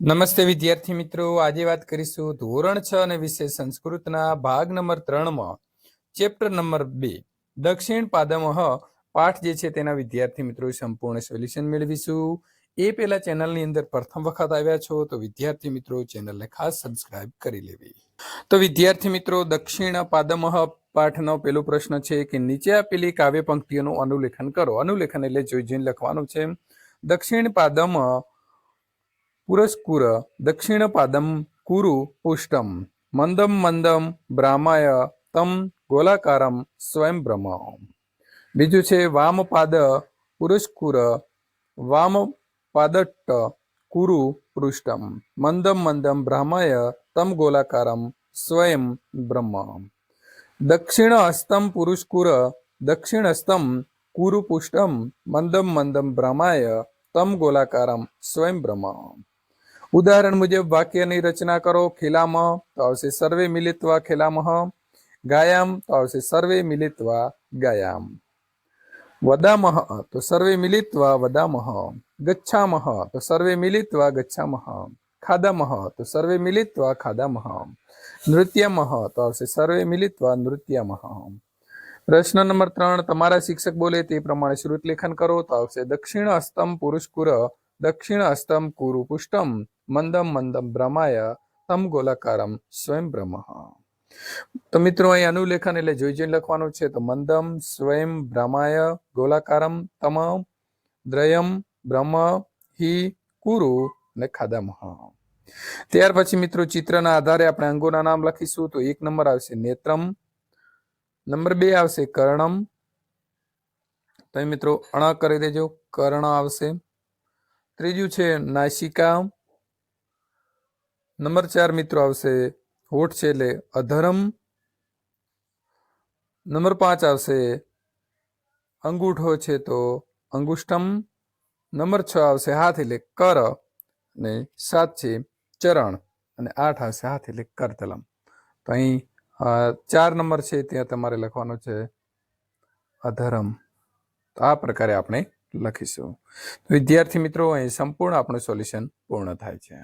નમસ્તે વિદ્યાર્થી મિત્રો. આજે વાત કરીશું ધોરણ છ અને વિષય સંસ્કૃતના ભાગ નંબર ત્રણમાં. ચેપ્ટર નંબર બે, દક્ષિણ પાદમહ પાઠ જે છે તેના વિદ્યાર્થી મિત્રો સંપૂર્ણ સોલ્યુશન મેળવીશું. એ પહેલા ચેનલની અંદર પ્રથમ વખત આવ્યા છો તો વિદ્યાર્થી મિત્રો ચેનલને ખાસ સબસ્ક્રાઇબ કરી લેવી. તો વિદ્યાર્થી મિત્રો, દક્ષિણ પાદમહ પાઠનો પેલો પ્રશ્ન છે કે નીચે આપેલી કાવ્ય પંક્તિઓનું અનુલેખન કરો. અનુલેખન એટલે જોઈ જોઈને લખવાનું છે. દક્ષિણ પાદમ પુરસ્કુર દક્ષિણપાદમ કુરુ પુષ્ટમ મંદમ મંદમ भ्रामाय તમ ગોલાકારમ સ્વયં બ્રહ્મ બીજું છે વામપાદ પુરસ્કુર વામપાદટ્ટ કુરુ પૃષ્ઠમ મંદમ મંદમ બ્રામાય તમ ગોલાકારમ સ્વયં બ્રહ્મ દક્ષિણ હસ્તમ પુરુષકુર દક્ષિણ હસ્તમ કુરુ પુષ્ટમ મંદમ મંદમ બ્રહ્માય તમ ગોલાકારમ સ્વયં બ્રહ્મ ઉદાહરણ મુજબ, વાક્યની રચના કરો, ખેલામહ, તો આવશે સર્વે મિલિત્વા ખેલામહ, ગાયામ, તો આવશે સર્વે મિલિત્વા ગાયામ. વદામહ, તો સર્વે મિલિત્વા વદામહ. ગચ્છામહ, તો સર્વે મિલિત્વા ગચ્છામહ. ખાદામહ, તો સર્વે મિલિત્વા ખાદામહ. નૃત્યમહ, તો આવશે સર્વે મિલિત્વા નૃત્યમહ. પ્રશ્ન નંબર ત્રણ, તમારા શિક્ષક બોલે તે પ્રમાણે શ્રુત લેખન કરો, તો આવશે દક્ષિણ હસ્તમ પુરુષકુર, દક્ષિણ હસ્તમ કુરુ પુષ્ટમ. મંદમ મંદમ બ્રહ્માય તમ ગોલાકારમ સ્વયં બ્રહ્મ. તો મિત્રો, અહીં અનુલેખન એટલે જોઈ જોઈને લખવાનું છે. તો મંદમ સ્વયં બ્રહ્માય ગોલાકારમ તમ દ્રયમ બ્રહ્મ હિ કુરુ અને ખાદામહ ત્યાર પછી મિત્રો, ચિત્રના આધારે આપણે અંગોના નામ લખીશું. તો એક નંબર આવશે નેત્રમ, નંબર બે આવશે કર્ણમ. તો મિત્રો, અણ કરી દેજો. કર્ણ આવશે. ત્રીજું છે નાસિકા નંબર ચાર મિત્રો આવશે હોઠ છે એટલે અધરમ. નંબર પાંચ આવશે અંગૂઠો છે તો અંગુષ્ટમ નંબર છ આવશે હાથ એટલે કર અને સાત છે ચરણ અને આઠ આવશે હાથ એટલે કરતલમ. તો અહીં ચાર નંબર છે ત્યાં તમારે લખવાનો છે અધરમ. તો આ પ્રકારે આપણે લખીશું. વિદ્યાર્થી મિત્રો, અહીં સંપૂર્ણ આપણું સોલ્યુશન પૂર્ણ થાય છે.